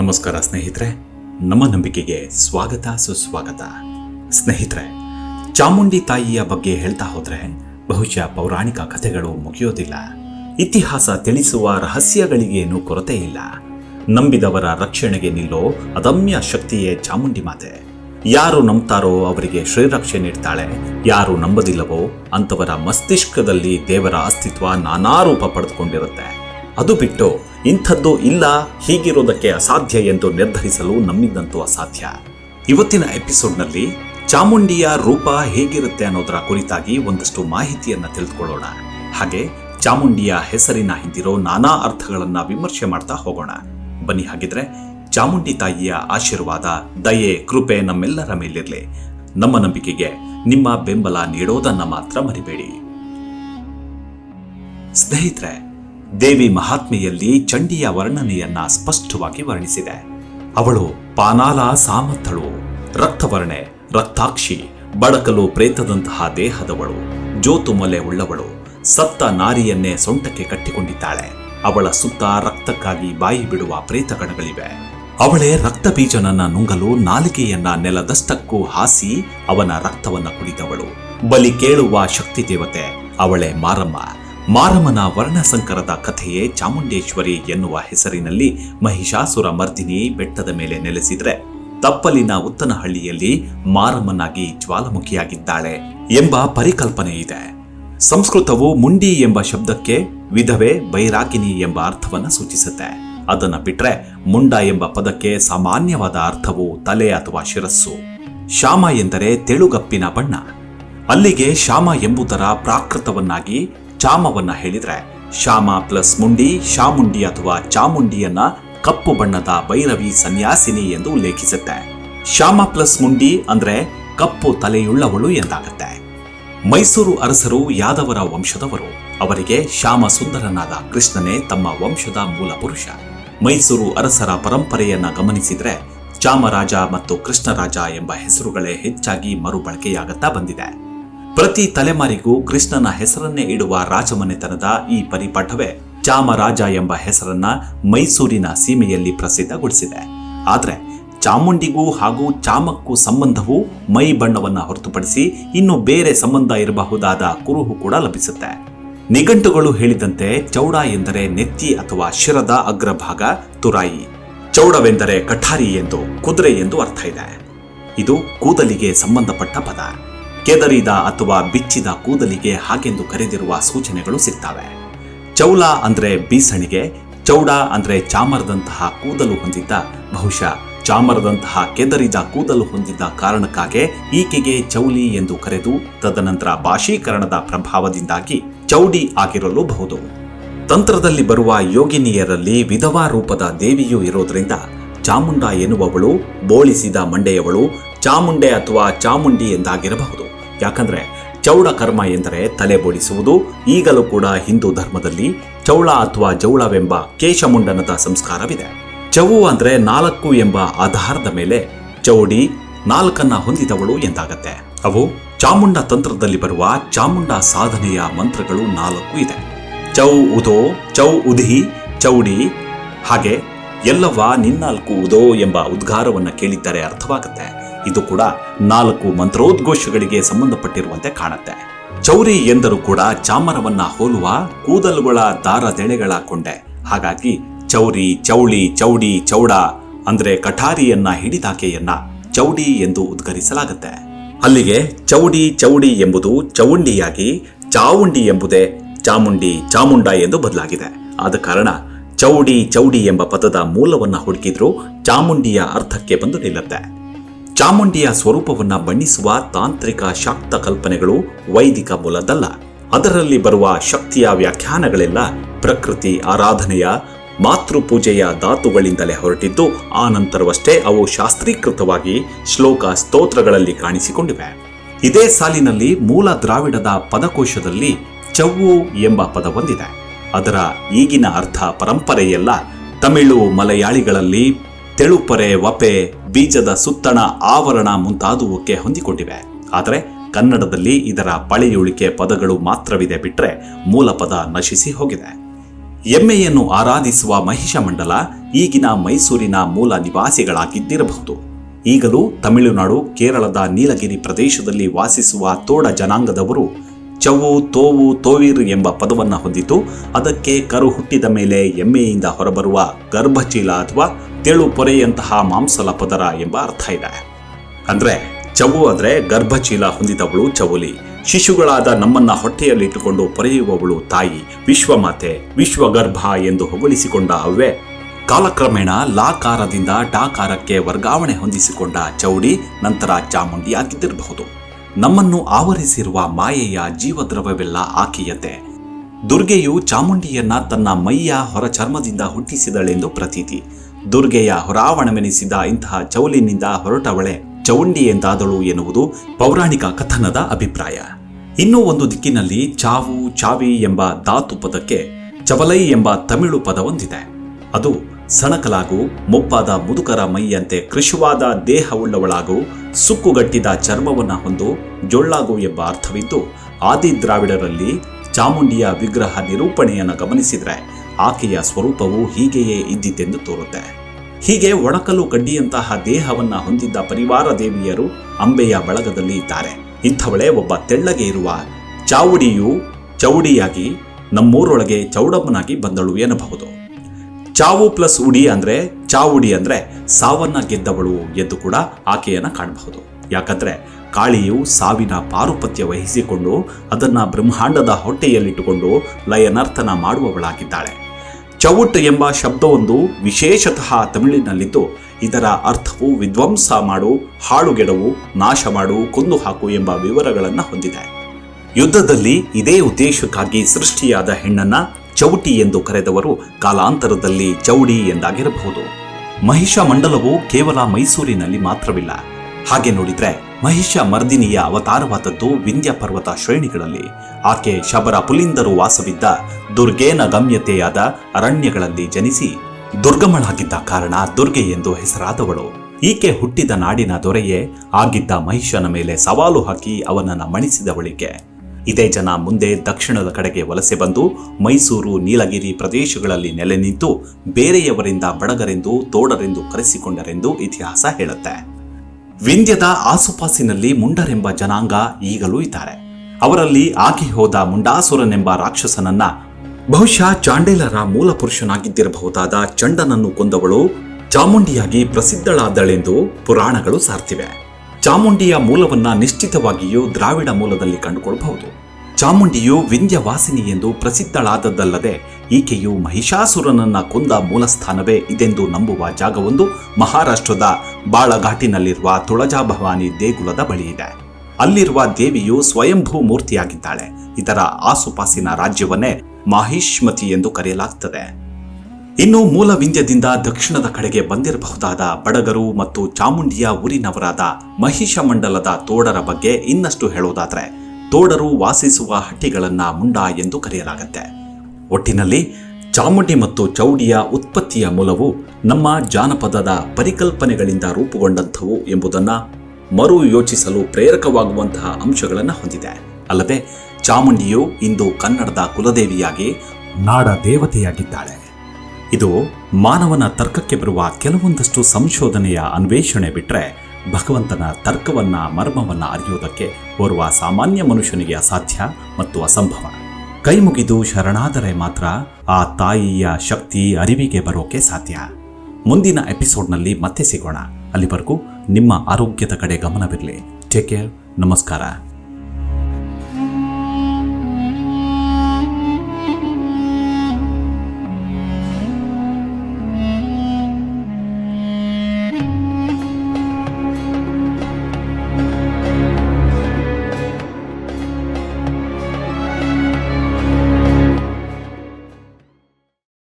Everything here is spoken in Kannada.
ನಮಸ್ಕಾರ ಸ್ನೇಹಿತರೆ, ನಮ್ಮ ನಂಬಿಕೆಗೆ ಸ್ವಾಗತ, ಸುಸ್ವಾಗತ. ಸ್ನೇಹಿತರೆ, ಚಾಮುಂಡಿ ತಾಯಿಯ ಬಗ್ಗೆ ಹೇಳ್ತಾ ಹೋದ್ರೆ ಬಹುಶಃ ಪೌರಾಣಿಕ ಕಥೆಗಳು ಮುಗಿಯೋದಿಲ್ಲ. ಇತಿಹಾಸ ತಿಳಿಸುವ ರಹಸ್ಯಗಳಿಗೇನು ಕೊರತೆ ಇಲ್ಲ. ನಂಬಿದವರ ರಕ್ಷಣೆಗೆ ನಿಲ್ಲೋ ಅದಮ್ಯ ಶಕ್ತಿಯೇ ಚಾಮುಂಡಿ ಮಾತೆ. ಯಾರು ನಂಬ್ತಾರೋ ಅವರಿಗೆ ಶ್ರೀರಕ್ಷೆ ನೀಡ್ತಾಳೆ, ಯಾರು ನಂಬದಿಲ್ಲವೋ ಅಂತವರ ಮಸ್ತಿಷ್ಕದಲ್ಲಿ ದೇವರ ಅಸ್ತಿತ್ವ ನಾನಾ ರೂಪ ಪಡೆದುಕೊಂಡಿರುತ್ತೆ. ಅದು ಬಿಟ್ಟು ಇಂಥದ್ದು ಇಲ್ಲ, ಹೀಗಿರೋದಕ್ಕೆ ಅಸಾಧ್ಯ ಎಂದು ನಿರ್ಧರಿಸಲು ನಮ್ಮಿಂದಂತೂ ಅಸಾಧ್ಯ. ಇವತ್ತಿನ ಎಪಿಸೋಡ್ನಲ್ಲಿ ಚಾಮುಂಡಿಯ ರೂಪ ಹೇಗಿರುತ್ತೆ ಅನ್ನೋದರ ಕುರಿತಾಗಿ ಒಂದಷ್ಟು ಮಾಹಿತಿಯನ್ನು ತಿಳಿದುಕೊಳ್ಳೋಣ. ಹಾಗೆ ಚಾಮುಂಡಿಯ ಹೆಸರಿನ ಹಿಂದಿರೋ ನಾನಾ ಅರ್ಥಗಳನ್ನ ವಿಮರ್ಶೆ ಮಾಡ್ತಾ ಹೋಗೋಣ. ಬನ್ನಿ ಹಾಗಿದ್ರೆ ಚಾಮುಂಡಿ ತಾಯಿಯ ಆಶೀರ್ವಾದ, ದಯೆ, ಕೃಪೆ ನಮ್ಮೆಲ್ಲರ ಮೇಲಿರಲಿ. ನಮ್ಮ ನಂಬಿಕೆಗೆ ನಿಮ್ಮ ಬೆಂಬಲ ನೀಡೋದನ್ನ ಮಾತ್ರ ಮರಿಬೇಡಿ. ಸ್ನೇಹಿತರೆ ದೇವಿ ಮಹಾತ್ಮೆಯಲ್ಲಿ ಚಂಡಿಯ ವರ್ಣನೆಯನ್ನ ಸ್ಪಷ್ಟವಾಗಿ ವರ್ಣಿಸಿದೆ. ಅವಳು ಪಾನಾಲ ಸಾಮರ್ಥಳು, ರಕ್ತವರ್ಣೆ, ರಕ್ತಾಕ್ಷಿ, ಬಡಕಲು ಪ್ರೇತದಂತಹ ದೇಹದವಳು ಜೋತುಮೊಲೆ ಉಳ್ಳವಳು ಸತ್ತ ನಾರಿಯನ್ನೇ ಸೊಂಟಕ್ಕೆ ಕಟ್ಟಿಕೊಂಡಿದ್ದಾಳೆ. ಅವಳ ಸುತ್ತ ರಕ್ತಕ್ಕಾಗಿ ಬಾಯಿ ಬಿಡುವ ಪ್ರೇತಗಣಗಳಿವೆ. ಅವಳೇ ರಕ್ತ ಬೀಜನನ್ನ ನುಂಗಲು ನಾಲಿಗೆಯನ್ನ ನೆಲದಷ್ಟಕ್ಕೂ ಹಾಸಿ ಅವನ ರಕ್ತವನ್ನ ಕುಡಿದವಳು. ಬಲಿ ಕೇಳುವ ಶಕ್ತಿ ದೇವತೆ, ಅವಳೇ ಮಾರಮ್ಮ. ಮಾರಮ್ಮನ ವರ್ಣಸಂಕರದ ಕಥೆಯೇ ಚಾಮುಂಡೇಶ್ವರಿ ಎನ್ನುವ ಹೆಸರಿನಲ್ಲಿ ಮಹಿಷಾಸುರ ಮರ್ದಿನಿ ಬೆಟ್ಟದ ಮೇಲೆ ನೆಲೆಸಿದ್ರೆ ತಪ್ಪಲಿನ ಉತ್ತನಹಳ್ಳಿಯಲ್ಲಿ ಮಾರಮ್ಮನಾಗಿ ಜ್ವಾಲಮುಖಿಯಾಗಿದ್ದಾಳೆ ಎಂಬ ಪರಿಕಲ್ಪನೆ ಇದೆ. ಸಂಸ್ಕೃತವು ಮುಂಡಿ ಎಂಬ ಶಬ್ದಕ್ಕೆ ವಿಧವೆ ಬೈರಾಗಿನಿ ಎಂಬ ಅರ್ಥವನ್ನ ಸೂಚಿಸುತ್ತೆ. ಅದನ್ನ ಬಿಟ್ರೆ ಮುಂಡ ಎಂಬ ಪದಕ್ಕೆ ಸಾಮಾನ್ಯವಾದ ಅರ್ಥವು ತಲೆ ಅಥವಾ ಶಿರಸ್ಸು. ಶ್ಯಾಮ ಎಂದರೆ ತೆಳುಗಪ್ಪಿನ ಬಣ್ಣ. ಅಲ್ಲಿಗೆ ಶ್ಯಾಮ ಎಂಬುದರ ಪ್ರಾಕೃತವನ್ನಾಗಿ ಚಾಮವನ್ನ ಹೇಳಿದ್ರೆ, ಶ್ಯಾಮ ಪ್ಲಸ್ ಮುಂಡಿ, ಶಾಮುಂಡಿ ಅಥವಾ ಚಾಮುಂಡಿಯನ್ನ ಕಪ್ಪು ಬಣ್ಣದ ಭೈರವಿ ಸನ್ಯಾಸಿನಿ ಎಂದು ಉಲ್ಲೇಖಿಸುತ್ತೆ. ಶ್ಯಾಮ ಪ್ಲಸ್ ಮುಂಡಿ ಅಂದ್ರೆ ಕಪ್ಪು ತಲೆಯುಳ್ಳವಳು ಎಂದಾಗುತ್ತೆ. ಮೈಸೂರು ಅರಸರು ಯಾದವರ ವಂಶದವರು. ಅವರಿಗೆ ಶ್ಯಾಮ ಸುಂದರನಾದ ಕೃಷ್ಣನೇ ತಮ್ಮ ವಂಶದ ಮೂಲ ಪುರುಷ. ಮೈಸೂರು ಅರಸರ ಪರಂಪರೆಯನ್ನ ಗಮನಿಸಿದ್ರೆ, ಚಾಮರಾಜ ಮತ್ತು ಕೃಷ್ಣರಾಜ ಎಂಬ ಹೆಸರುಗಳೇ ಹೆಚ್ಚಾಗಿ ಮರುಬಳಕೆಯಾಗುತ್ತಾ ಬಂದಿದೆ. ಪ್ರತಿ ತಲೆಮಾರಿಗೂ ಕೃಷ್ಣನ ಹೆಸರನ್ನೇ ಇಡುವ ರಾಜಮನೆತನದ ಈ ಪರಿಪಾಠವೇ ಚಾಮರಾಜ ಎಂಬ ಹೆಸರನ್ನ ಮೈಸೂರಿನ ಸೀಮೆಯಲ್ಲಿ ಪ್ರಸಿದ್ಧಗೊಳಿಸಿದೆ. ಆದ್ರೆ ಚಾಮುಂಡಿಗೂ ಹಾಗೂ ಚಾಮಕ್ಕೂ ಸಂಬಂಧವು ಮೈ ಬಣ್ಣವನ್ನ ಹೊರತುಪಡಿಸಿ ಇನ್ನು ಬೇರೆ ಸಂಬಂಧ ಇರಬಹುದಾದ ಕುರುಹು ಕೂಡ ಲಭಿಸುತ್ತೆ. ನಿಘಂಟುಗಳು ಹೇಳಿದಂತೆ ಚೌಡ ಎಂದರೆ ನೆತ್ತಿ ಅಥವಾ ಶಿರದ ಅಗ್ರಭಾಗ ತುರಾಯಿ. ಚೌಡವೆಂದರೆ ಕಠಾರಿ ಎಂದು, ಕುದುರೆ ಎಂದು ಅರ್ಥ ಇದೆ. ಇದು ಕೂದಲಿಗೆ ಸಂಬಂಧಪಟ್ಟ ಪದ. ಕೆದರಿದ ಅಥವಾ ಬಿಚ್ಚಿದ ಕೂದಲಿಗೆ ಹಾಗೆಂದು ಕರೆದಿರುವ ಸೂಚನೆಗಳು ಸಿಗ್ತವೆ. ಚೌಲ ಅಂದ್ರೆ ಬೀಸಣಿಗೆ, ಚೌಡ ಅಂದ್ರೆ ಚಾಮರದಂತಹ ಕೂದಲು ಹೊಂದಿದ್ದ, ಬಹುಶಃ ಚಾಮರದಂತಹ ಕೆದರಿದ ಕೂದಲು ಹೊಂದಿದ್ದ ಕಾರಣಕ್ಕಾಗೆ ಈಕೆಗೆ ಚೌಲಿ ಎಂದು ಕರೆದು ತದನಂತರ ಭಾಷೀಕರಣದ ಪ್ರಭಾವದಿಂದಾಗಿ ಚೌಡಿ ಆಗಿರಲೂಬಹುದು. ತಂತ್ರದಲ್ಲಿ ಬರುವ ಯೋಗಿನಿಯರಲ್ಲಿ ವಿಧವಾ ರೂಪದ ದೇವಿಯೂ ಇರೋದ್ರಿಂದ ಚಾಮುಂಡ ಎನ್ನುವವಳು, ಬೋಳಿಸಿದ ಮಂಡೆಯವಳು, ಚಾಮುಂಡೆ ಅಥವಾ ಚಾಮುಂಡಿ ಎಂದಾಗಿರಬಹುದು. ಯಾಕಂದ್ರೆ ಚೌಡ ಕರ್ಮ ಎಂದರೆ ತಲೆ ಬೋಡಿಸುವುದು ಈಗಲೂ ಕೂಡ ಹಿಂದೂ ಧರ್ಮದಲ್ಲಿ ಚೌಳ ಅಥವಾ ಜೌಳವೆಂಬ ಕೇಶಮುಂಡನದ ಸಂಸ್ಕಾರವಿದೆ. ಚವು ಅಂದ್ರೆ ನಾಲ್ಕು ಎಂಬ ಆಧಾರದ ಮೇಲೆ ಚೌಡಿ ನಾಲ್ಕನ್ನ ಹೊಂದಿದವಳು ಎಂದಾಗತ್ತೆ. ಅವು ಚಾಮುಂಡ ತಂತ್ರದಲ್ಲಿ ಬರುವ ಚಾಮುಂಡ ಸಾಧನೆಯ ಮಂತ್ರಗಳು ನಾಲ್ಕು ಇದೆ. ಚೌ ಉದೋ, ಚೌ ಉದಿ ಚೌಡಿ ಹಾಗೆ ಎಲ್ಲವ ನಿನ್ನಾಲ್ಕು ಉದೋ ಎಂಬ ಉದ್ಗಾರವನ್ನ ಕೇಳಿದ್ದರೆ ಅರ್ಥವಾಗುತ್ತೆ. ಇದು ಕೂಡ ನಾಲ್ಕು ಮಂತ್ರೋದ್ಘೋಷಗಳಿಗೆ ಸಂಬಂಧಪಟ್ಟಿರುವಂತೆ ಕಾಣುತ್ತೆ. ಚೌರಿ ಎಂದರೂ ಕೂಡ ಚಾಮರವನ್ನ ಹೋಲುವ ಕೂದಲುಗಳ ದಾರದೆಳೆಗಳ ಕೊಂಡೆ. ಹಾಗಾಗಿ ಚೌರಿ, ಚೌಳಿ, ಚೌಡಿ, ಚೌಡ ಅಂದ್ರೆ ಕಠಾರಿಯನ್ನ ಹಿಡಿದಾಕೆಯನ್ನ ಚೌಡಿ ಎಂದು ಉದ್ಗರಿಸಲಾಗುತ್ತೆ. ಅಲ್ಲಿಗೆ ಚೌಡಿ ಚೌಡಿ ಎಂಬುದು ಚೌಂಡಿಯಾಗಿ ಚಾವುಂಡಿ ಎಂಬುದೇ ಚಾಮುಂಡಿ, ಚಾಮುಂಡ ಎಂದು ಬದಲಾಗಿದೆ. ಆದ ಕಾರಣ ಚೌಡಿ ಚೌಡಿ ಎಂಬ ಪದದ ಮೂಲವನ್ನ ಹುಡುಕಿದ್ರೂ ಚಾಮುಂಡಿಯ ಅರ್ಥಕ್ಕೆ ಬಂದು ನಿಲ್ಲುತ್ತೆ. ಚಾಮುಂಡಿಯ ಸ್ವರೂಪವನ್ನು ಬಣ್ಣಿಸುವ ತಾಂತ್ರಿಕ ಶಾಕ್ತ ಕಲ್ಪನೆಗಳು ವೈದಿಕ ಮೂಲದಲ್ಲ. ಅದರಲ್ಲಿ ಬರುವ ಶಕ್ತಿಯ ವ್ಯಾಖ್ಯಾನಗಳೆಲ್ಲ ಪ್ರಕೃತಿ ಆರಾಧನೆಯ ಮಾತೃಪೂಜೆಯ ಧಾತುಗಳಿಂದಲೇ ಹೊರಟಿದ್ದು, ಆ ನಂತರವಷ್ಟೇ ಅವು ಶಾಸ್ತ್ರೀಕೃತವಾಗಿ ಶ್ಲೋಕ ಸ್ತೋತ್ರಗಳಲ್ಲಿ ಕಾಣಿಸಿಕೊಂಡಿವೆ. ಇದೇ ಸಾಲಿನಲ್ಲಿ ಮೂಲ ದ್ರಾವಿಡದ ಪದಕೋಶದಲ್ಲಿ ಚವ್ವು ಎಂಬ ಪದ ಹೊಂದಿದೆ ಅದರ ಈಗಿನ ಅರ್ಥ ಪರಂಪರೆಯೆಲ್ಲ ತಮಿಳು ಮಲಯಾಳಿಗಳಲ್ಲಿ ತೆಳುಪೊರೆ ವಪೆ ಬೀಜದ ಸುತ್ತಣ ಆವರಣ ಮುಂತಾದುವಕ್ಕೆ ಹೊಂದಿಕೊಂಡಿವೆ. ಆದರೆ ಕನ್ನಡದಲ್ಲಿ ಇದರ ಪಳೆಯುಳಿಕೆ ಪದಗಳು ಮಾತ್ರವಿದೆ ಬಿಟ್ಟರೆ ಮೂಲ ಪದ ನಶಿಸಿ ಹೋಗಿದೆ. ಎಮ್ಮೆಯನ್ನು ಆರಾಧಿಸುವ ಮಹಿಷ ಮಂಡಲ ಈಗಿನ ಮೈಸೂರಿನ ಮೂಲ ನಿವಾಸಿಗಳಾಗಿದ್ದಿರಬಹುದು. ಈಗಲೂ ತಮಿಳುನಾಡು, ಕೇರಳದ ನೀಲಗಿರಿ ಪ್ರದೇಶದಲ್ಲಿ ವಾಸಿಸುವ ತೋಡ ಜನಾಂಗದವರು ಚವು ತೋವು, ತೋವಿರ್ ಎಂಬ ಪದವನ್ನು ಹೊಂದಿದ್ದು, ಅದಕ್ಕೆ ಕರು ಹುಟ್ಟಿದ ಮೇಲೆ ಎಮ್ಮೆಯಿಂದ ಹೊರಬರುವ ಗರ್ಭಚೀಲ ಅಥವಾ ತೆಳು ಪೊರೆಯಂತಹ ಮಾಂಸಲ ಪದರ ಎಂಬ ಅರ್ಥ ಇದೆ. ಅಂದ್ರೆ ಚವು ಅಂದ್ರೆ ಗರ್ಭಚೀಲ ಹೊಂದಿದವಳು ಚವುಲಿ, ಶಿಶುಗಳಾದ ನಮ್ಮನ್ನ ಹೊಟ್ಟೆಯಲ್ಲಿಟ್ಟುಕೊಂಡು ಪೊರೆಯುವವಳು ತಾಯಿ, ವಿಶ್ವಮಾತೆ, ವಿಶ್ವಗರ್ಭ ಎಂದು ಹೊಗಳಿಸಿಕೊಂಡ ಅವೆ ಕಾಲಕ್ರಮೇಣ ಲಾಕಾರದಿಂದ ಡಾಕಾರಕ್ಕೆ ವರ್ಗಾವಣೆ ಹೊಂದಿಸಿಕೊಂಡ ಚೌಡಿ ನಂತರ ಚಾಮುಂಡಿ ಆಗಿದ್ದಿರಬಹುದು. ನಮ್ಮನ್ನು ಆವರಿಸಿರುವ ಮಾಯೆಯ ಜೀವದ್ರವ್ಯವೆಲ್ಲ ಆಕೆಯತೆ. ದುರ್ಗೆಯು ಚಾಮುಂಡಿಯನ್ನ ತನ್ನ ಮೈಯ ಹೊರ ಚರ್ಮದಿಂದ ಹುಟ್ಟಿಸಿದಳೆಂದು ಪ್ರತೀತಿ. ದುರ್ಗೆಯ ಹೊರಾವಣವೆನಿಸಿದ ಇಂತಹ ಚೌಲಿನಿಂದ ಹೊರಟವಳೆ ಚೌಂಡಿ ಎಂದಾದಳು ಎನ್ನುವುದು ಪೌರಾಣಿಕ ಕಥನದ ಅಭಿಪ್ರಾಯ. ಇನ್ನೂ ಒಂದು ದಿಕ್ಕಿನಲ್ಲಿ ಚಾವು ಚಾವಿ ಎಂಬ ಧಾತು ಪದಕ್ಕೆ ಚವಲೈ ಎಂಬ ತಮಿಳು ಪದವೊಂದಿದೆ. ಅದು ಸಣಕಲಾಗು, ಮುಪ್ಪಾದ ಮುದುಕರ ಮೈಯಂತೆ ಕೃಶವಾದ ದೇಹವುಳ್ಳವಳಾಗು, ಸುಕ್ಕುಗಟ್ಟಿದ ಚರ್ಮವನ್ನು ಹೊಂದು ಜೊಳ್ಳಾಗು ಎಂಬ ಅರ್ಥವಿದ್ದು ಆದಿ ದ್ರಾವಿಡರಲ್ಲಿ ಚಾಮುಂಡಿಯ ವಿಗ್ರಹ ನಿರೂಪಣೆಯನ್ನು ಗಮನಿಸಿದರೆ ಆಕೆಯ ಸ್ವರೂಪವು ಹೀಗೆಯೇ ಇದ್ದಿತೆಂದು ತೋರುತ್ತೆ. ಹೀಗೆ ಒಣಕಲು ಕಡ್ಡಿಯಂತಹ ದೇಹವನ್ನ ಹೊಂದಿದ್ದ ಪರಿವಾರ ದೇವಿಯರು ಅಂಬೆಯ ಬಳಗದಲ್ಲಿ ಇದ್ದಾರೆ. ಇಂಥವಳೇ ಒಬ್ಬ ತೆಳ್ಳಗೆ ಇರುವ ಚಾವುಡಿಯು ಚೌಡಿಯಾಗಿ ನಮ್ಮೂರೊಳಗೆ ಚೌಡಮ್ಮನಾಗಿ ಬಂದಳು ಎನ್ನಬಹುದು. ಚಾವು ಪ್ಲಸ್ ಉಡಿ ಅಂದ್ರೆ ಚಾವುಡಿ ಅಂದ್ರೆ ಸಾವನ್ನ ಗೆದ್ದವಳು ಎಂದು ಕೂಡ ಆಕೆಯನ್ನ ಕಾಣಬಹುದು. ಯಾಕಂದ್ರೆ ಕಾಳಿಯು ಸಾವಿನ ಪಾರುಪತ್ಯ ವಹಿಸಿಕೊಂಡು ಅದನ್ನ ಬ್ರಹ್ಮಾಂಡದ ಹೊಟ್ಟೆಯಲ್ಲಿಟ್ಟುಕೊಂಡು ಲಯನರ್ಥನ ಮಾಡುವವಳಾಗಿದ್ದಾಳೆ. ಚೌಟ್ ಎಂಬ ಶಬ್ದವೊಂದು ವಿಶೇಷತಃ ತಮಿಳಿನಲ್ಲಿದ್ದು, ಇದರ ಅರ್ಥವು ವಿಧ್ವಂಸ ಮಾಡು, ಹಾಳುಗೆಡವು, ನಾಶ ಮಾಡು, ಕೊಂದು ಹಾಕು ಎಂಬ ವಿವರಗಳನ್ನು ಹೊಂದಿದೆ. ಯುದ್ಧದಲ್ಲಿ ಇದೇ ಉದ್ದೇಶಕ್ಕಾಗಿ ಸೃಷ್ಟಿಯಾದ ಹೆಣ್ಣನ್ನ ಚೌಟಿ ಎಂದು ಕರೆದವರು ಕಾಲಾಂತರದಲ್ಲಿ ಚೌಡಿ ಎಂದಾಗಿರಬಹುದು. ಮಹಿಷ ಮಂಡಲವು ಕೇವಲ ಮೈಸೂರಿನಲ್ಲಿ ಮಾತ್ರವಿಲ್ಲ ಹಾಗೆ ನೋಡಿದ್ರೆ ಮಹಿಷ ಮರ್ದಿನಿಯ ಅವತಾರವಾದದ್ದು ವಿಂಧ್ಯ ಪರ್ವತ ಶ್ರೇಣಿಗಳಲ್ಲಿ. ಆಕೆ ಶಬರ ಪುಲಿಂದರು ವಾಸವಿದ್ದ ದುರ್ಗೇನ ಗಮ್ಯತೆಯಾದ ಅರಣ್ಯಗಳಲ್ಲಿ ಜನಿಸಿ ದುರ್ಗಮಳಾಗಿದ್ದ ಕಾರಣ ದುರ್ಗೆ ಎಂದು ಹೆಸರಾದವಳು. ಈಕೆ ಹುಟ್ಟಿದ ನಾಡಿನ ದೊರೆಯೇ ಆಗಿದ್ದ ಮಹಿಷನ ಮೇಲೆ ಸವಾಲು ಹಾಕಿ ಅವನನ್ನ ಮಣಿಸಿದವಳಿಗೆ. ಇದೇ ಜನ ಮುಂದೆ ದಕ್ಷಿಣದ ಕಡೆಗೆ ವಲಸೆ ಬಂದು ಮೈಸೂರು, ನೀಲಗಿರಿ ಪ್ರದೇಶಗಳಲ್ಲಿ ನೆಲೆ ನಿಂತು ಬೇರೆಯವರಿಂದ ಬಡಗರೆಂದು ತೋಡರೆಂದು ಕರೆಸಿಕೊಂಡರೆಂದು ಇತಿಹಾಸ ಹೇಳುತ್ತೆ. ವಿಂಧ್ಯದ ಆಸುಪಾಸಿನಲ್ಲಿ ಮುಂಡರೆಂಬ ಜನಾಂಗ ಈಗಲೂ ಇದ್ದಾರೆ. ಅವರಲ್ಲಿ ಆಗಿ ಹೋದ ಮುಂಡಾಸುರನೆಂಬ ರಾಕ್ಷಸನನ್ನ ಬಹುಶಃ ಚಾಂಡೇಲರ ಮೂಲ ಪುರುಷನಾಗಿದ್ದಿರಬಹುದಾದ ಚಂಡನನ್ನು ಕೊಂದವಳು ಚಾಮುಂಡಿಯಾಗಿ ಪ್ರಸಿದ್ಧಳಾದಳೆಂದು ಪುರಾಣಗಳು ಸಾರ್ತಿವೆ. ಚಾಮುಂಡಿಯ ಮೂಲವನ್ನ ನಿಶ್ಚಿತವಾಗಿಯೂ ದ್ರಾವಿಡ ಮೂಲದಲ್ಲಿ ಕಂಡುಕೊಳ್ಳಬಹುದು ಚಾಮುಂಡಿಯು ವಿಂಧ್ಯವಾಸಿನಿ ಎಂದು ಪ್ರಸಿದ್ಧಳಾದದ್ದಲ್ಲದೆ ಈಕೆಯು ಮಹಿಷಾಸುರನನ್ನ ಕೊಂದ ಮೂಲಸ್ಥಾನವೇ ಇದೆಂದು ನಂಬುವ ಜಾಗವೊಂದು ಮಹಾರಾಷ್ಟ್ರದ ಬಾಳಘಾಟಿನಲ್ಲಿರುವ ತುಳಜಾಭವಾನಿ ದೇಗುಲದ ಬಳಿ ಇದೆ ಅಲ್ಲಿರುವ ದೇವಿಯು ಸ್ವಯಂಭೂ ಮೂರ್ತಿಯಾಗಿದ್ದಾಳೆ. ಇದರ ಆಸುಪಾಸಿನ ರಾಜ್ಯವನ್ನೇ ಮಾಹಿಷ್ಮತಿ ಎಂದು ಕರೆಯಲಾಗುತ್ತದೆ ಇನ್ನು ಮೂಲ ವಿಂಧ್ಯದಿಂದ ದಕ್ಷಿಣದ ಕಡೆಗೆ ಬಂದಿರಬಹುದಾದ ಬಡಗರು ಮತ್ತು ಚಾಮುಂಡಿಯ ಊರಿನವರಾದ ಮಹಿಷ ಮಂಡಲದ ತೋಡರ ಬಗ್ಗೆ ಇನ್ನಷ್ಟು ಹೇಳೋದಾದರೆ, ತೋಡರು ವಾಸಿಸುವ ಹಟ್ಟಿಗಳನ್ನು ಮುಂಡ ಎಂದು ಕರೆಯಲಾಗುತ್ತೆ. ಒಟ್ಟಿನಲ್ಲಿ ಚಾಮುಂಡಿ ಮತ್ತು ಚೌಡಿಯ ಉತ್ಪತ್ತಿಯ ಮೂಲವು ನಮ್ಮ ಜಾನಪದದ ಪರಿಕಲ್ಪನೆಗಳಿಂದ ರೂಪುಗೊಂಡಂಥವು ಎಂಬುದನ್ನು ಮರು ಯೋಚಿಸಲು ಪ್ರೇರಕವಾಗುವಂತಹ ಅಂಶಗಳನ್ನು ಹೊಂದಿದೆ. ಅಲ್ಲದೆ ಚಾಮುಂಡಿಯು ಇಂದು ಕನ್ನಡದ ಕುಲದೇವಿಯಾಗಿ ನಾಡ ದೇವತೆಯಾಗಿದ್ದಾಳೆ ಇದು ಮಾನವನ ತರ್ಕಕ್ಕೆ ಬರುವ ಕೆಲವೊಂದಷ್ಟು ಸಂಶೋಧನೆಯ ಅನ್ವೇಷಣೆ ಬಿಟ್ಟರೆ ಭಗವಂತನ ತರ್ಕವನ್ನ ಮರ್ಮವನ್ನ ಅರಿಯೋದಕ್ಕೆ ಓರ್ವ ಸಾಮಾನ್ಯ ಮನುಷ್ಯನಿಗೆ ಅಸಾಧ್ಯ ಮತ್ತು ಅಸಂಭವ. ಕೈ ಮುಗಿದು ಶರಣಾದರೆ ಮಾತ್ರ ಆ ತಾಯಿಯ ಶಕ್ತಿ ಅರಿವಿಗೆ ಬರೋಕೆ ಸಾಧ್ಯ. ಮುಂದಿನ ಎಪಿಸೋಡ್ನಲ್ಲಿ ಮತ್ತೆ ಸಿಗೋಣ. ಅಲ್ಲಿವರೆಗೂ ನಿಮ್ಮ ಆರೋಗ್ಯದ ಕಡೆ ಗಮನವಿರಲಿ. ಟೇಕ್ ಕೇರ್ ನಮಸ್ಕಾರ.